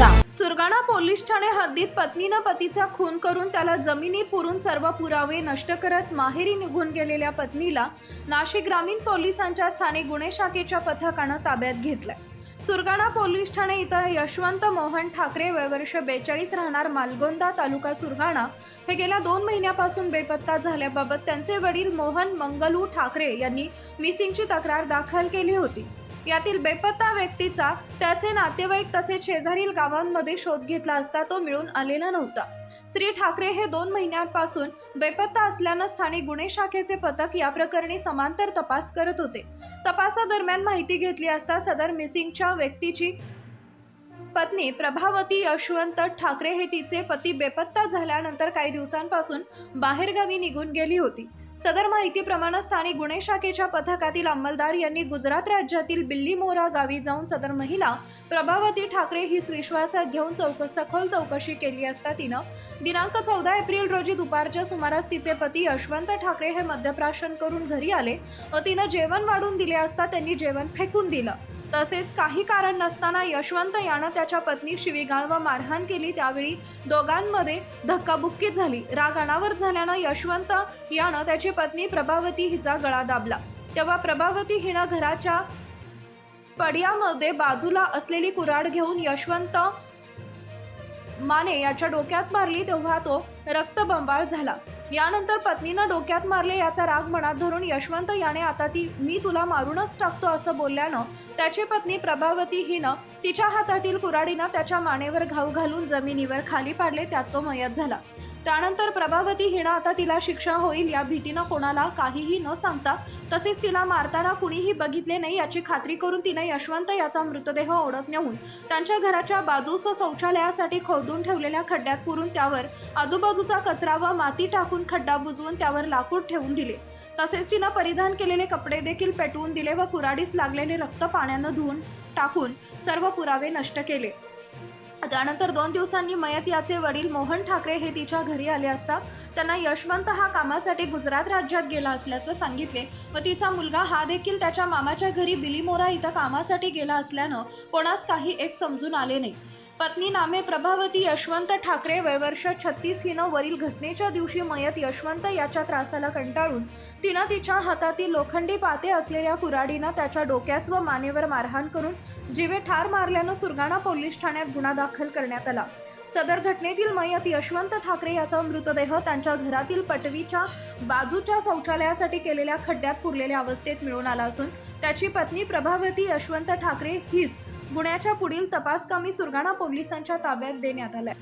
Police Thane हद्दीत पत्नीनं पतीचा खून करून त्याला जमिनी पुरून सर्व पुरावे नष्ट करत माहेरी निघून गेलेल्या पत्नीला नाशिक ग्रामीण पोलिसांच्या स्थानिक गुन्हे शाखेच्या पथकानं ताब्यात घेतलंय. सुरगाणा पोलीस ठाणे इथं यशवंत मोहन ठाकरे वयवर्ष बेचाळीस राहणार मालगोंदा तालुका सुरगाणा हे गेल्या दोन महिन्यापासून बेपत्ता झाल्याबाबत त्यांचे वडील मोहन मंगलू ठाकरे यांनी मिसिंगची तक्रार दाखल केली होती. यातील बेपत्ता व्यक्तीचा त्याचे नातेवाईक तसेच शेजारील गावांमध्ये शोध घेतला असता तो मिळून आलेला नव्हता. श्री ठाकरे हे दोन महिन्यांपासून बेपत्ता असल्यानं स्थानिक गुन्हे शाखेचे पथक या प्रकरणी समांतर तपास करत होते. तपासादरम्यान माहिती घेतली असता सदर मिसिंगच्या व्यक्तीची पत्नी प्रभावती यशवंत ठाकरे हे तिचे पती बेपत्ता झाल्यानंतर काही दिवसांपासून बाहेरगावी निघून गेली होती. सदर माहितीप्रमाणे स्थानिक गुन्हे शाखेच्या पथकातील अंमलदार यांनी गुजरात राज्यातील बिल्लीमोरा गावी जाऊन सदर महिला प्रभावती ठाकरे ही विश्वासात घेऊन चौक सखोल चौकशी केली असता तिनं दिनांक चौदा एप्रिल रोजी दुपारच्या सुमारास तिचे पती यशवंत ठाकरे हे मद्यप्राशन करून घरी आले. व तिनं जेवण वाढून दिले असता त्यांनी जेवण फेकून दिलं. तसेच काही कारण नसताना यशवंत यानं त्याच्या पत्नी शिवीगाळ व मारहाण केली. त्यावेळी दोघांमध्ये धक्काबुक्की झाली. राग अनावर झाल्यानं यशवंत यानं त्याची पत्नी प्रभावती हिचा गळा दाबला. तेव्हा प्रभावती हिनं घराच्या पडियामध्ये बाजूला असलेली कुऱ्हाड घेऊन यशवंत माने याच्या डोक्यात मारली. तेव्हा तो रक्तबंबाळ झाला. यानंतर पत्नीनं डोक्यात मारले याचा राग मनात धरून यशवंत याने आता ती मी तुला मारूनच टाकतो असं बोलल्यानं त्याची पत्नी प्रभावती हिनं तिच्या हातातील कुऱ्हाडीनं त्याच्या मानेवर घाव घालून जमिनीवर खाली पाडले त्यात तो मयत झाला. त्यानंतर प्रभावती हिनं आता तिला शिक्षा होईल या भीतीनं कोणाला काहीही न सांगता तसेच तिला मारताना कुणीही बघितले नाही याची खात्री करून तिनं यशवंत याचा मृतदेह ओढत नेऊन त्यांच्या घराच्या बाजूस शौचालयासाठी खोदून ठेवलेल्या खड्ड्यात पुरून त्यावर आजूबाजूचा कचरा व माती टाकून खड्डा बुजवून त्यावर लाकूड ठेवून दिले. तसेच तिनं परिधान केलेले कपडे देखील पेटवून दिले व कुराडीस लागलेले रक्त पाण्यानं धुवून टाकून सर्व पुरावे नष्ट केले. त्यानंतर दोन दिवसांनी मयत याचे वडील मोहन ठाकरे हे तिच्या घरी आले असता त्यांना यशवंत हा कामासाठी गुजरात राज्यात गेला असल्याचं सांगितले. व तिचा मुलगा हा देखील त्याच्या मामाच्या घरी बिलीमोरा इथं कामासाठी गेला असल्यानं कोणास काही एक समजून आले नाही. पत्नी नामे प्रभावती यशवंत ठाकरे वयवर्ष छत्तीस हिनं वरील घटनेच्या दिवशी मयत यशवंत याच्या त्रासाला कंटाळून तिनं तिच्या हातातील लोखंडी पाते असलेल्या कुऱ्हाडीनं त्याच्या डोक्यास व मानेवर मारहाण करून जीवे ठार मारल्यानं सुरगाणा पोलीस ठाण्यात गुन्हा दाखल करण्यात आला. सदर घटनेतील मयत यशवंत ठाकरे याचा मृतदेह त्यांच्या घरातील पटवीच्या बाजूच्या शौचालयासाठी केलेल्या खड्ड्यात पुरलेल्या अवस्थेत मिळून आला असून त्याची पत्नी प्रभावती यशवंत ठाकरे हीच गुन्ह्याच्या पुढील तपासकामी सुरगाणा पोलिसांच्या ताब्यात देण्यात आलाय.